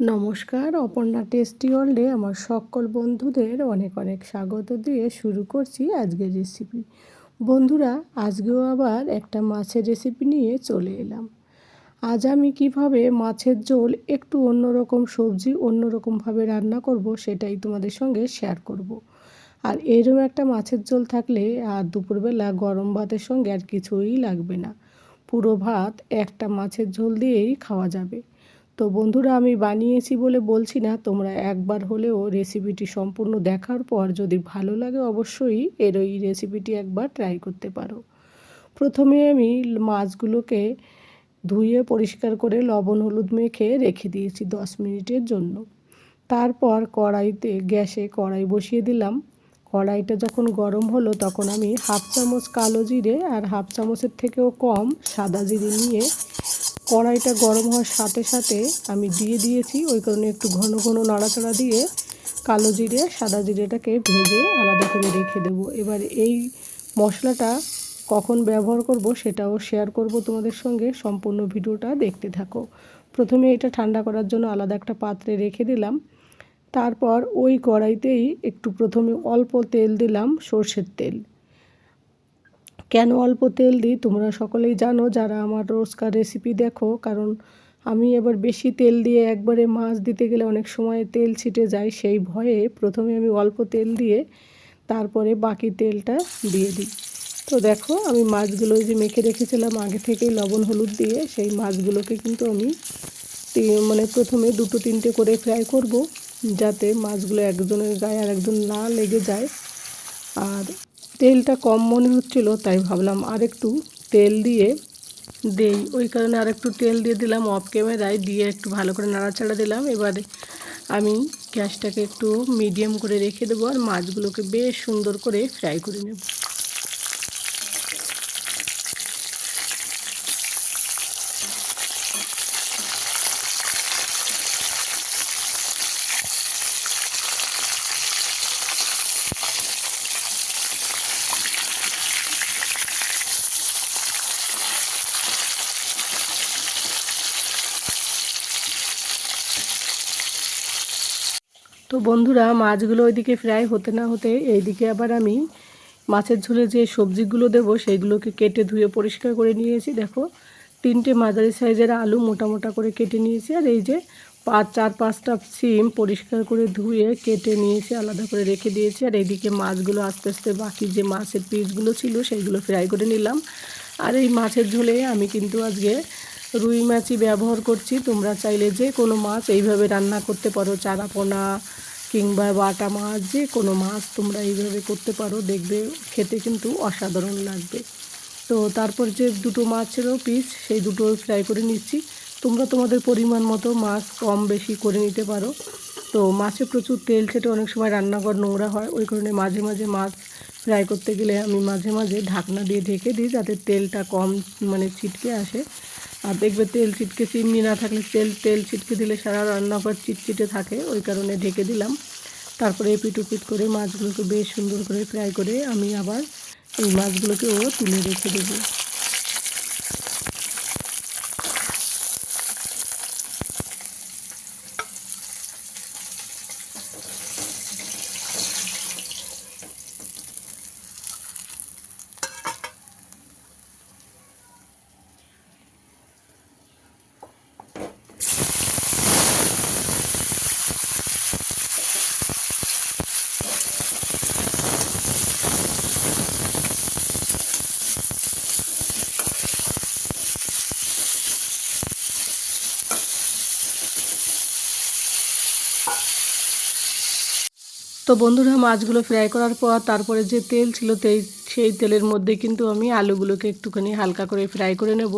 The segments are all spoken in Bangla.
নমস্কার, অপর্ণা টেস্টি ওয়ার্ল্ডে আমার সকল বন্ধুদের অনেক অনেক স্বাগত দিয়ে শুরু করছি আজকের রেসিপি বন্ধুরা, আজকেও আবার একটা মাছের রেসিপি নিয়ে চলে এলাম। আজ আমি কীভাবে মাছের ঝোল একটু অন্যরকম সবজি অন্যরকমভাবে রান্না করব সেটাই তোমাদের সঙ্গে শেয়ার করব। আর এরকম একটা মাছের ঝোল থাকলে আর দুপুরবেলা গরম ভাতের সঙ্গে আর কিছুই লাগবে না। পুরো ভাত একটা মাছের ঝোল দিয়েই খাওয়া যাবে। তো বন্ধুরা আমি বানিয়েছি বলে বলছি না, তোমরা একবার হলেও রেসিপিটি সম্পূর্ণ দেখার পর যদি ভালো লাগে অবশ্যই এর ওই রেসিপিটি একবার ট্রাই করতে পারো। প্রথমে আমি মাছগুলোকে ধুয়ে পরিষ্কার করে লবণ হলুদ মেখে রেখে দিয়েছি দশ মিনিটের জন্য। তারপর কড়াইতে গ্যাসে কড়াই বসিয়ে দিলাম। কড়াইটা যখন গরম হলো তখন আমি হাফ চামচ কালো জিরে আর হাফ চামচের থেকেও কম সাদা জিরে নিয়ে কড়াইটা গরম হওয়ার সাথে সাথে আমি দিয়ে দিয়েছি, ওই কারণে একটু ঘন ঘন নাড়াচাড়া দিয়ে কালো জিরে, সাদা জিরেটাকে ভেজে আলাদা করে রেখে দেবো। এবার এই মশলাটা কখন ব্যবহার করব সেটাও শেয়ার করব তোমাদের সঙ্গে, সম্পূর্ণ ভিডিওটা দেখতে থাকো। প্রথমে এটা ঠান্ডা করার জন্য আলাদা একটা পাত্রে রেখে দিলাম। তারপর ওই কড়াইতেই একটু প্রথমে অল্প তেল দিলাম, সর্ষের তেল। কেন অল্প তেল দিই? তোমরা সকলেই জানো, যারা আমার রোজকার রেসিপি দেখো, কারণ আমি এবার বেশি তেল দিয়ে একবারে মাছ দিতে গেলে অনেক সময় তেল ছিটে যায়, সেই ভয়ে প্রথমে আমি অল্প তেল দিয়ে তারপরে বাকি তেলটা দিয়ে দিই। তো দেখো, আমি মাছগুলো যে মেখে রেখেছিলাম আগে থেকেই লবণ হলুদ দিয়ে, সেই মাছগুলোকে কিন্তু আমি মানে প্রথমে দুটো তিনটে করে ফ্রাই করব, যাতে মাছগুলো একজনের গায়ে আর একজন না লেগে যায়। আর তেলটা কম মনে হচ্ছিল, তাই ভাবলাম আরেকটু তেল দিয়ে দেই। ওই কারণে আর একটু তেল দিয়ে দিলাম অফ ক্যামেরায় দিয়ে একটু ভালো করে নাড়াচাড়া দিলাম। এবারে আমি গ্যাসটাকে একটু মিডিয়াম করে রেখে দেবো আর মাছগুলোকে বেশ সুন্দর করে ফ্রাই করে নেব। বন্ধুরা, মাছগুলো ওইদিকে ফ্রাই হতে না হতে এইদিকে আবার আমি মাছের ঝোলে যে সবজিগুলো দেবো সেইগুলোকে কেটে ধুয়ে পরিষ্কার করে নিয়েছি। দেখো, তিনটে মাঝারি সাইজের আলু মোটা মোটা করে কেটে নিয়েছি আর এই যে পাঁচ, চার, পাঁচটা সিম পরিষ্কার করে ধুয়ে কেটে নিয়েছি, আলাদা করে রেখে দিয়েছি। আর এইদিকে মাছগুলো আস্তে আস্তে বাকি যে মাছের পিসগুলো ছিল সেইগুলো ফ্রাই করে নিলাম। আর এই মাছের ঝোলে আমি কিন্তু আজকে রুই মাছই ব্যবহার করছি। তোমরা চাইলে যে কোনো মাছ এইভাবে রান্না করতে পারো চারাপোনা কিংবা বাটা মাছ, যে কোনো মাছ তোমরা এইভাবে করতে পারো, দেখবে খেতে কিন্তু অসাধারণ লাগবে। তো তারপর যে দুটো মাছেরও পিস সেই দুটো ফ্রাই করে নিচ্ছি। তোমরা তোমাদের পরিমাণ মতো মাছ কম বেশি করে নিতে পারো। তো মাছে প্রচুর তেল ছেটে অনেক সময় রান্নাঘর নোংরা হয়, ওই কারণে মাঝে মাঝে মাছ ফ্রাই করতে গেলে আমি মাঝে মাঝে ঢাকনা দিয়ে ঢেকে দিই যাতে তেলটা কম মানে ছিটকে আসে। আর দেখবে তেল ছিটকে চিমনি না থাকলে তেল তেল ছিটকে দিলে সারা রান্নাঘর চিটচিটে থাকে, ওই কারণে ঢেকে দিলাম। তারপরে পিটুপিট করে মাছগুলোকে বেশ সুন্দর করে ফ্রাই করে আমি আবার এই মাছগুলোকেও তুলে রেখে দেবো। তো বন্ধুরা, মাছগুলো ফ্রাই করার পর তারপরে যে তেল ছিল সেই তেলের মধ্যে কিন্তু আমি আলুগুলোকে একটুখানি হালকা করে ফ্রাই করে নেব।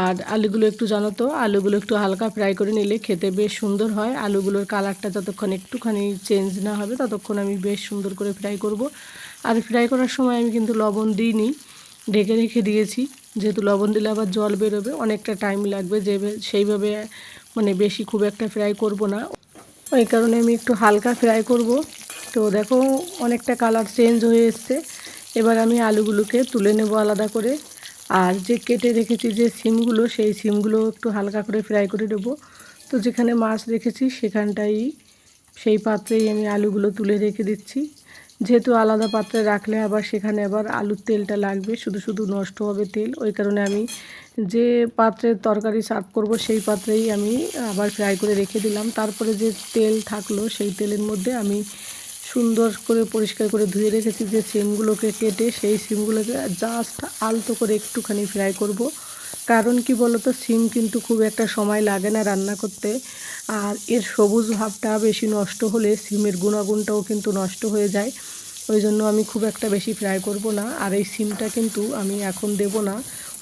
আর আলুগুলো একটু জানো তো, আলুগুলো একটু হালকা ফ্রাই করে নিলে খেতে বেশ সুন্দর হয়। আলুগুলোর কালারটা যতক্ষণ একটুখানি চেঞ্জ না হবে, ততক্ষণ আমি বেশ সুন্দর করে ফ্রাই করব। আর ফ্রাই করার সময় আমি কিন্তু লবণ দিইনি, ঢেকে রেখে দিয়েছি। যেহেতু লবণ দিলে আবার জল বেরোবে, অনেকটা টাইম লাগবে যে সেইভাবে মানে বেশি খুব একটা ফ্রাই করব না। ওই কারণে আমি একটু হালকা ফ্রাই করব। তো দেখো, অনেকটা কালার চেঞ্জ হয়ে এসছে। এবার আমি আলুগুলোকে তুলে নেব আলাদা করে। আর যে কেটে রেখেছি যে সিমগুলো, সেই সিমগুলো একটু হালকা করে ফ্রাই করে দেবো তো যেখানে মাছ রেখেছি, সেখানটাই, সেই পাত্রেই আমি আলুগুলো তুলে রেখে দিচ্ছি। যেহেতু আলাদা পাত্রে রাখলে আবার সেখানে আবার আলুর তেলটা লাগবে, শুধু শুধু নষ্ট হবে তেল। ওই কারণে আমি যে পাত্রে তরকারি সার্ভ করব সেই পাত্রেই আমি আবার ফ্রাই করে রেখে দিলাম। তারপরে যে তেল থাকল সেই তেলের মধ্যে আমি সুন্দর করে পরিষ্কার করে ধুয়ে রেখেছি যে সিমগুলোকে কেটে সেই সিমগুলোকে জাস্ট আলতো করে একটুখানি ফ্রাই করব। কারণ কি বলতো, সিম কিন্তু খুব একটা সময় লাগে না রান্না করতে। আর এর সবুজ ভাবটা বেশি নষ্ট হলে সিমের গুণাগুণটাও কিন্তু নষ্ট হয়ে যায়। ওই জন্য আমি খুব একটা বেশি ফ্রাই করব না। আর এই সিমটা কিন্তু আমি এখন দেব না,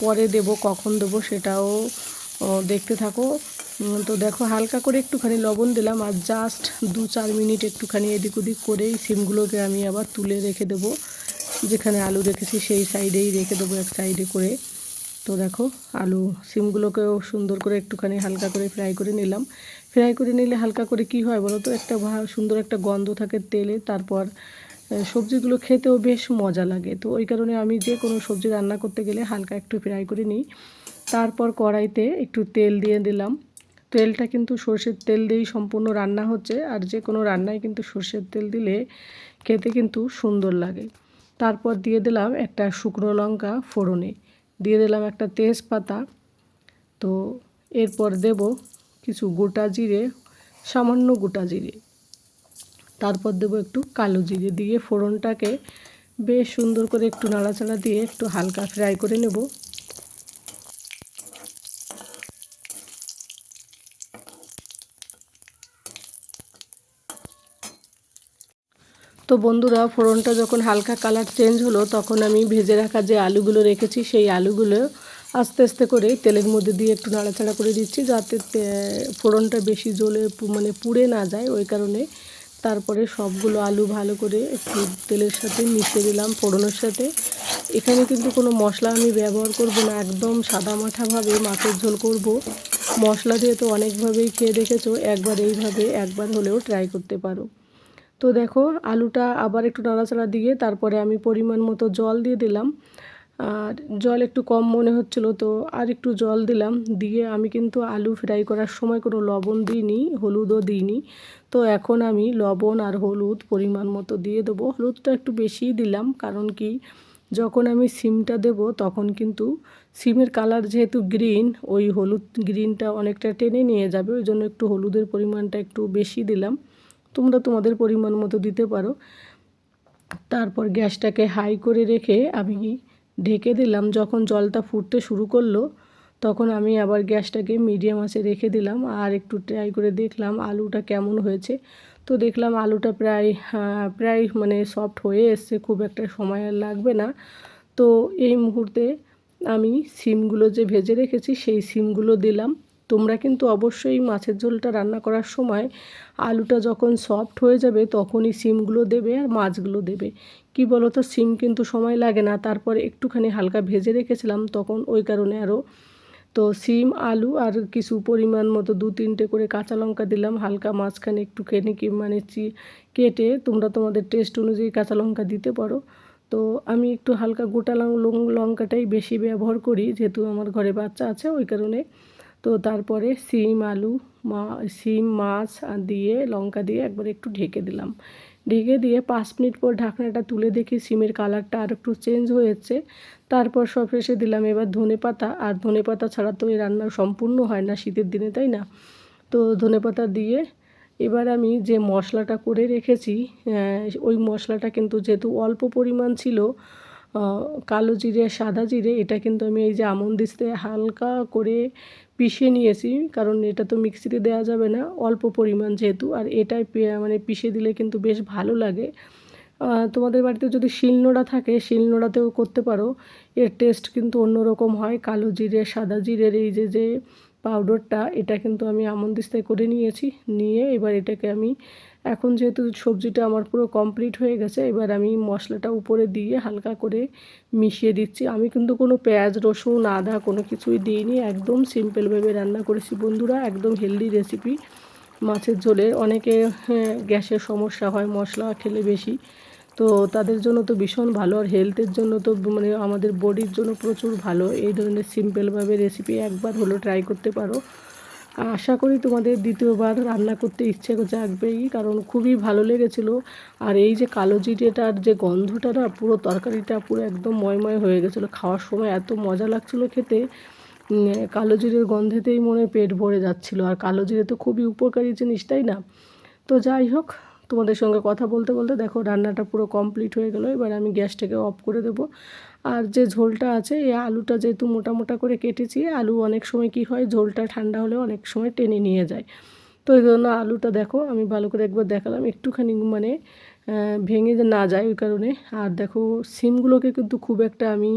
পরে দেব, কখন দেব সেটাও দেখতে থাকো। তো দেখো, হালকা করে একটুখানি লবণ দিলাম আর জাস্ট দু চার মিনিট একটুখানি এদিক ওদিক করেই সিমগুলোকে আমি আবার তুলে রেখে দেবো। যেখানে আলু রেখেছি সেই সাইডেই রেখে দেবো এক সাইডে করে। তো দেখো, আলু সিমগুলোকেও সুন্দর করে একটুখানি হালকা করে ফ্রাই করে নিলাম। ফ্রাই করে নিলে হালকা করে কি হয় বলো তো? একটা সুন্দর একটা গন্ধ থাকে তেলে, তারপর সবজিগুলো খেতেও বেশ মজা লাগে। তো ওই কারণে আমি যে কোনো সবজি রান্না করতে গেলে হালকা একটু ফ্রাই করে নিই। তারপর কড়াইতে একটু তেল দিয়ে দিলাম। তেলটা কিন্তু সর্ষের তেল দিয়েই সম্পূর্ণ রান্না হচ্ছে, আর যে কোনো রান্নায় কিন্তু সর্ষের তেল দিলে খেতে কিন্তু সুন্দর লাগে। তারপর দিয়ে দিলাম একটা শুকনো লঙ্কা ফোড়নে। দিয়ে দিলাম একটা তেজপাতা। তো এরপর দেব কিছু গোটা জিরে, সামান্য গোটা জিরে। তারপর দেব একটু কালো জিরে দিয়ে ফোড়নটাকে বেশ সুন্দর করে একটু নাড়াচাড়া দিয়ে একটু হালকা ফ্রাই করে নেব। তো বন্ধুরা, ফোড়নটা যখন হালকা কালার চেঞ্জ হলো, তখন আমি ভেজে রাখা যে আলুগুলো রেখেছি, সেই আলুগুলো আস্তে আস্তে করে তেলের মধ্যে দিয়ে একটু নাড়াচাড়া করে দিচ্ছি, যাতে ফোড়নটা বেশি জ্বলে মানে পুড়ে না যায়। ওই কারণে তারপরে সবগুলো আলু ভালো করে একটু তেলের সাথে মিশিয়ে দিলাম, ফোড়নের সাথে। এখানে কিন্তু কোনো মশলা আমি ব্যবহার করব না, একদম সাদা মাঠাভাবে মাছের ঝোল করব। মশলা দিয়ে তো অনেকভাবেই খেয়ে দেখেছ, একবার এইভাবে একবার হলেও ট্রাই করতে পারো। তো দেখো, আলুটা আবার একটু নাড়াচাড়া দিয়ে তারপরে আমি পরিমাণ মতো জল দিয়ে দিলাম। আর জল একটু কম মনে হচ্ছিল, তো আর একটু জল দিলাম। দিয়ে আমি কিন্তু আলু ফ্রাই করার সময় কোনো লবণ দিইনি, হলুদও দিইনি। তো এখন আমি লবণ আর হলুদ পরিমাণ মতো দিয়ে দেবো। হলুদটা একটু বেশিই দিলাম, কারণ কি, যখন আমি সিমটা দেব, তখন কিন্তু সিমের কালার যেহেতু গ্রিন, ওই হলুদ গ্রিনটা অনেকটা টেনে নিয়ে যাবে। ওই জন্য একটু হলুদের পরিমাণটা একটু বেশি দিলাম। তোমরা তোমাদের পরিমাণ মতো দিতে পারো। তারপর গ্যাসটাকে হাই করে রেখে আমি ঢেকে দিলাম। যখন জলটা ফুটতে শুরু করল, তখন আমি আবার গ্যাসটাকে মিডিয়াম আঁচে রেখে দিলাম আর একটু ট্রাই করে দেখলাম আলুটা কেমন হয়েছে। তো দেখলাম আলুটা প্রায় প্রায় মানে সফট হয়ে এসছে, খুব একটা সময় আর লাগবে না। তো এই মুহূর্তে আমি সিমগুলো যে ভেজে রেখেছি, সেই সিমগুলো দিলাম। তোমরা কিন্তু অবশ্যই মাছের ঝোলটা রান্না করার সময় আলুটা যখন সফট হয়ে যাবে তখনই সিমগুলো দেবে আর মাছগুলো দেবে। কি বলো তো সিম কিন্তু সময় লাগে না। তারপরে একটুখানি হালকা ভেজে রেখেছিলাম, তখন ওই কারণে আরও তো সিম, আলু আর কিছু পরিমাণ মতো দু তিনটে করে কাঁচা লঙ্কা দিলাম, হালকা মাঝখানে একটুখানি কি মানে চি, কেটে তোমরা তোমাদের টেস্ট অনুযায়ী কাঁচা লঙ্কা দিতে পারো। তো আমি একটু হালকা গোটা লঙ্কাটাই বেশি ব্যবহার করি, যেহেতু আমার ঘরে বাচ্চা আছে, ওই কারণে। তো তারপরে সিম, আলু, মা, সিম, মাছ দিয়ে, লঙ্কা দিয়ে একবার একটু ঢেকে দিলাম। ঢেকে দিয়ে পাঁচ মিনিট পর ঢাকনাটা তুলে দেখি সিমের কালারটা আর একটু চেঞ্জ হয়েছে। তারপর সব শেষে দিলাম এবার ধনে পাতা। আর ধনে পাতা ছাড়া তো এই রান্না সম্পূর্ণ হয় না শীতের দিনে, তাই না? তো ধনে পাতা দিয়ে এবার আমি যে মশলাটা করে রেখেছি ওই মশলাটা কিন্তু যেহেতু অল্প পরিমাণ ছিল কালো জিরে, সাদা জিরে, এটা কিন্তু আমি এই যে আমন দিস্তে হালকা করে পিষে নিয়েছি, কারণ এটা তো মিক্সিতে দেওয়া যাবে না, অল্প পরিমাণ যেহেতু, আর এটাই মানে পিষে দিলে কিন্তু বেশ ভালো লাগে। তোমাদের বাড়িতে যদি শিলনোড়া থাকে, শিলনোড়াতেও করতে পারো, এর টেস্ট কিন্তু অন্যরকম হয়, কালো জিরে, সাদা জিরের এই যে যে পাউডারটা এটা কিন্তু আমি আমন্দিস্তায় করে নিয়েছি, নিয়ে এবার এটাকে আমি এখন যেহেতু সবজিটা আমার পুরো কমপ্লিট হয়ে গেছে এবার আমি মশলাটা উপরে দিয়ে হালকা করে মিশিয়ে দিচ্ছি। আমি কিন্তু কোনো পেঁয়াজ রসুন আদা কোনো কিছুই দিইনি একদম সিম্পলভাবে রান্না করেছি বন্ধুরা একদম হেলদি রেসিপি মাছের ঝোলের অনেকে হ্যাঁ, গ্যাসের সমস্যা হয় মশলা খেলে বেশি তো তাদের জন্য তো ভীষণ ভালো আর হেলথের জন্য তো মানে আমাদের বডির জন্য প্রচুর ভালো। এই ধরনের সিম্পলভাবে রেসিপি একবার হলো ট্রাই করতে পারো। আশা করি তোমাদের দ্বিতীয়বার রান্না করতে ইচ্ছে জাগবেই, কারণ খুবই ভালো লেগেছিলো। আর এই যে কালো জিরেটার যে গন্ধটা না, পুরো তরকারিটা পুরো একদম ময়ময় হয়ে গেছিল। খাওয়ার সময় এত মজা লাগছিল খেতে কালো জিরের গন্ধেতেই মনে পেট ভরে যাচ্ছিল। আর কালো জিরে তো খুবই উপকারী জিনিস, তাই না? তো যাই হোক, তোমাদের সঙ্গে কথা বলতে বলতে দেখো, রান্নাটা পুরো কমপ্লিট হয়ে গেলো। এবার আমি গ্যাসটাকে অফ করে দেবো। আর যে ঝোলটা আছে, এই আলুটা যেহেতু মোটা মোটা করে কেটেছি, আলু অনেক সময় কি হয়, ঝোলটা ঠান্ডা হলে অনেক সময় টেনে নিয়ে যায়। তো এই জন্য আলুটা দেখো, আমি ভালো করে একবার দেখালাম, একটুখানি মানে ভেঙে না যায় ওই কারণে। আর দেখো, সিমগুলোকে কিন্তু খুব একটা আমি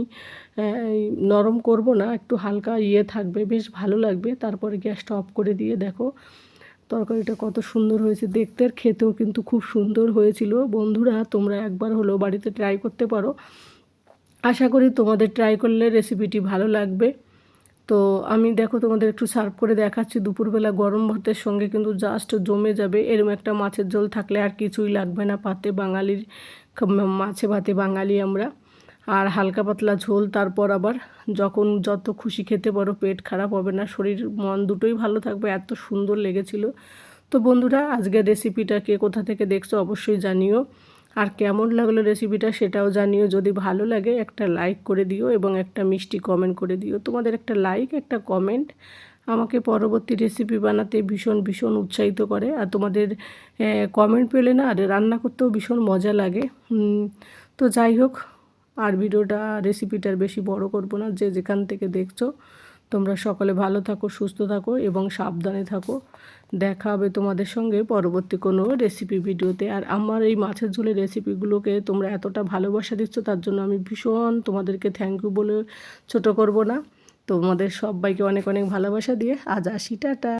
নরম করব না, একটু হালকা ইয়ে থাকবে, বেশ ভালো লাগবে। তারপরে গ্যাসটা অফ করে দিয়ে দেখো, তরকারিটা কত সুন্দর হয়েছে। দেখতে আর খেতেও কিন্তু খুব সুন্দর হয়েছিল। বন্ধুরা, তোমরা একবার হলেও বাড়িতে ট্রাই করতে পারো। আশা করি তোমাদের ট্রাই করলে রেসিপিটি ভালো লাগবে। তো আমি দেখো তোমাদের একটু সার্ভ করে দেখাচ্ছি। দুপুরবেলা গরম ভাতের সঙ্গে কিন্তু জাস্ট জমে যাবে। এরম একটা মাছের ঝোল থাকলে আর কিছুই লাগবে না। পাতে বাঙালির মাছে ভাতে বাঙালি আমরা। আর হালকা পাতলা ঝোল, তারপর আবার যখন যত খুশি খেতে পারো, পেট খারাপ হবে না, শরীর, মন দুটোই ভালো থাকবে। এত সুন্দর লেগেছিল। তো বন্ধুরা, আজকের রেসিপিটা কে কোথা থেকে দেখছ অবশ্যই জানিও। আর কেমন লাগল রেসিপিটা সেটাও জানিও। যদি ভালো লাগে, একটা লাইক করে দিও এবং একটা মিষ্টি কমেন্ট করে দিও। তোমাদের একটা লাইক একটা কমেন্ট আমাকে পরবর্তী রেসিপি বানাতে ভীষণ ভীষণ উৎসাহিত করে। আর তোমাদের কমেন্ট পেলে না, আর রান্না করতেও ভীষণ মজা লাগে। তো যাই হোক, আর ভিডিওটা রেসিপিটার বেশি বড় করব না। যে যেখান থেকে দেখছ তোমরা সকলে ভালো থাকো, সুস্থ থাকো এবং সাবধানে থাকো। দেখা হবে তোমাদের সঙ্গে পরবর্তী কোনো রেসিপি ভিডিওতে। আর আমার এই মাছের ঝোলের রেসিপিগুলোকে তোমরা এতটা ভালোবাসা দিচ্ছ, তার জন্য আমি ভীষণ তোমাদেরকে থ্যাংক ইউ বলে ছোট করব না। তোমাদের সবাইকে অনেক অনেক ভালোবাসা দিয়ে আজ আসি, টাটা।